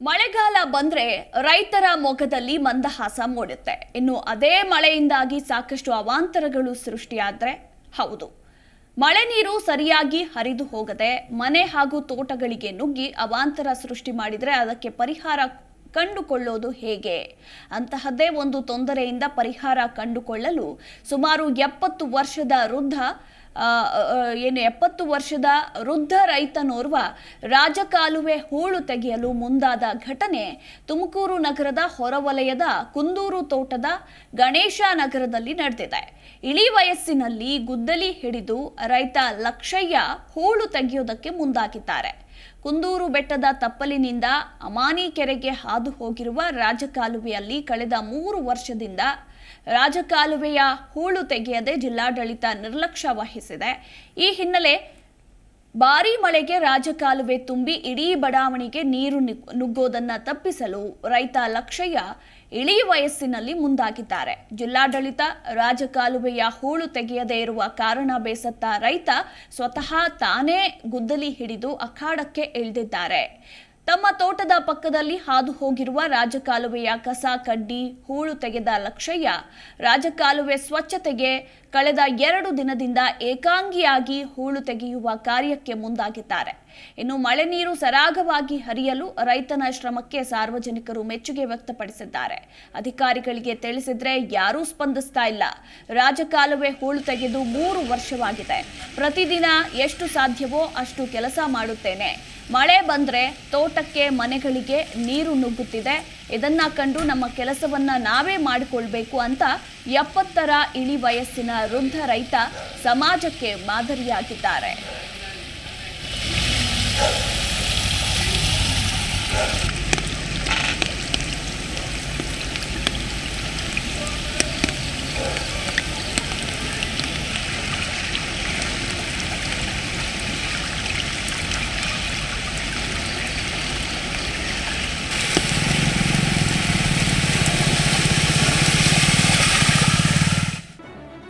ಮಳೆಗಾಲ ಬಂದ್ರೆ ರೈತರ ಮೊಗದಲ್ಲಿ ಮಂದಹಾಸ ಮೂಡುತ್ತೆ. ಇನ್ನು ಅದೇ ಮಳೆಯಿಂದಾಗಿ ಸಾಕಷ್ಟು ಅವಾಂತರಗಳು ಸೃಷ್ಟಿಯಾದ್ರೆ ಹೌದು. ಮಳೆ ನೀರು ಸರಿಯಾಗಿ ಹರಿದು ಹೋಗದೆ ಮನೆ ಹಾಗೂ ತೋಟಗಳಿಗೆ ನುಗ್ಗಿ ಅವಾಂತರ ಸೃಷ್ಟಿ ಮಾಡಿದರೆ ಅದಕ್ಕೆ ಪರಿಹಾರ ಕಂಡುಕೊಳ್ಳೋದು ಹೇಗೆ? ಅಂತಹದ್ದೇ ಒಂದು ತೊಂದರೆಯಿಂದ ಪರಿಹಾರ ಕಂಡುಕೊಳ್ಳಲು ಸುಮಾರು ಎಪ್ಪತ್ತು ವರ್ಷದ ವೃದ್ಧ ಏನು ಎಪ್ಪತ್ತು ವರ್ಷದ ವೃದ್ಧ ರೈತನೋರ್ವ ರಾಜಕಾಲುವೆ ಹೂಳು ತೆಗೆಯಲು ಮುಂದಾದ ಘಟನೆ ತುಮಕೂರು ನಗರದ ಹೊರವಲಯದ ಕುಂದೂರು ತೋಟದ ಗಣೇಶ ನಗರದಲ್ಲಿ ನಡೆದಿದೆ. ಇಳಿ ವಯಸ್ಸಿನಲ್ಲಿ ಗುದ್ದಲಿ ಹಿಡಿದು ರೈತ ಲಕ್ಷಯ್ಯ ಹೂಳು ತೆಗೆಯೋದಕ್ಕೆ ಮುಂದಾಗಿದ್ದಾರೆ. ಕುಂದೂರು ಬೆಟ್ಟದ ತಪ್ಪಲಿನಿಂದ ಅಮಾನಿ ಕೆರೆಗೆ ಹಾದು ಹೋಗಿರುವ ರಾಜಕಾಲುವೆಯಲ್ಲಿ ಕಳೆದ ಮೂರು ವರ್ಷದಿಂದ ರಾಜಕಾಲುವೆಯ ಹೂಳು ತೆಗೆಯದೆ ಜಿಲ್ಲಾಡಳಿತ ನಿರ್ಲಕ್ಷ್ಯ ವಹಿಸಿದೆ. ಈ ಹಿನ್ನೆಲೆ ಭಾರೀ ಮಳೆಗೆ ರಾಜಕಾಲುವೆ ತುಂಬಿ ಇಡೀ ಬಡಾವಣೆಗೆ ನೀರು ನುಗ್- ನುಗ್ಗೋದನ್ನ ತಪ್ಪಿಸಲು ರೈತ ಲಕ್ಷಯ್ಯ ಇಳಿ ವಯಸ್ಸಿನಲ್ಲಿ ಮುಂದಾಗಿದ್ದಾರೆ. ಜಿಲ್ಲಾಡಳಿತ ರಾಜಕಾಲುವೆಯ ಹೂಳು ತೆಗೆಯದೇ ಇರುವ ಕಾರಣ ಬೇಸತ್ತ ರೈತ ಸ್ವತಃ ತಾನೇ ಗುದ್ದಲಿ ಹಿಡಿದು ಅಖಾಡಕ್ಕೆ ಇಳಿದಿದ್ದಾರೆ. ತಮ್ಮ ತೋಟದ ಪಕ್ಕದಲ್ಲಿ ಹಾದು ಹೋಗಿರುವ ರಾಜಕಾಲುವೆಯ ಕಸ ಕಡ್ಡಿ ಹೂಳು ತೆಗೆದ ಲಕ್ಷಯ್ಯ, ರಾಜಕಾಲುವೆ ಸ್ವಚ್ಛತೆಗೆ ಕಳೆದ ಎರಡು ದಿನದಿಂದ ಏಕಾಂಗಿಯಾಗಿ ಹೂಳು ತೆಗೆಯುವ ಕಾರ್ಯಕ್ಕೆ ಮುಂದಾಗಿದ್ದಾರೆ. ಇನ್ನು ಮಳೆ ನೀರು ಸರಾಗವಾಗಿ ಹರಿಯಲು ರೈತನ ಶ್ರಮಕ್ಕೆ ಸಾರ್ವಜನಿಕರು ಮೆಚ್ಚುಗೆ ವ್ಯಕ್ತಪಡಿಸಿದ್ದಾರೆ. ಅಧಿಕಾರಿಗಳಿಗೆ ತಿಳಿಸಿದ್ರೆ ಯಾರೂ ಸ್ಪಂದಿಸ್ತಾ ಇಲ್ಲ. ರಾಜಕಾಲುವೆ ಹೂಳು ತೆಗೆದು ಮೂರು ವರ್ಷವಾಗಿದೆ. ಪ್ರತಿದಿನ ಎಷ್ಟು ಸಾಧ್ಯವೋ ಅಷ್ಟು ಕೆಲಸ ಮಾಡುತ್ತೇನೆ. ಮಳೆ ಬಂದ್ರೆ ತೋಟಕ್ಕೆ, ಮನೆಗಳಿಗೆ ನೀರು ನುಗ್ಗುತ್ತಿದೆ. ಇದನ್ನ ಕಂಡು ನಮ್ಮ ಕೆಲಸವನ್ನ ನಾವೇ ಮಾಡಿಕೊಳ್ಬೇಕು ಅಂತ ಎಪ್ಪತ್ತರ ಇಳಿ ವಯಸ್ಸಿನ ವೃದ್ಧ ರೈತ ಸಮಾಜಕ್ಕೆ ಮಾದರಿಯಾಗಿದ್ದಾರೆ.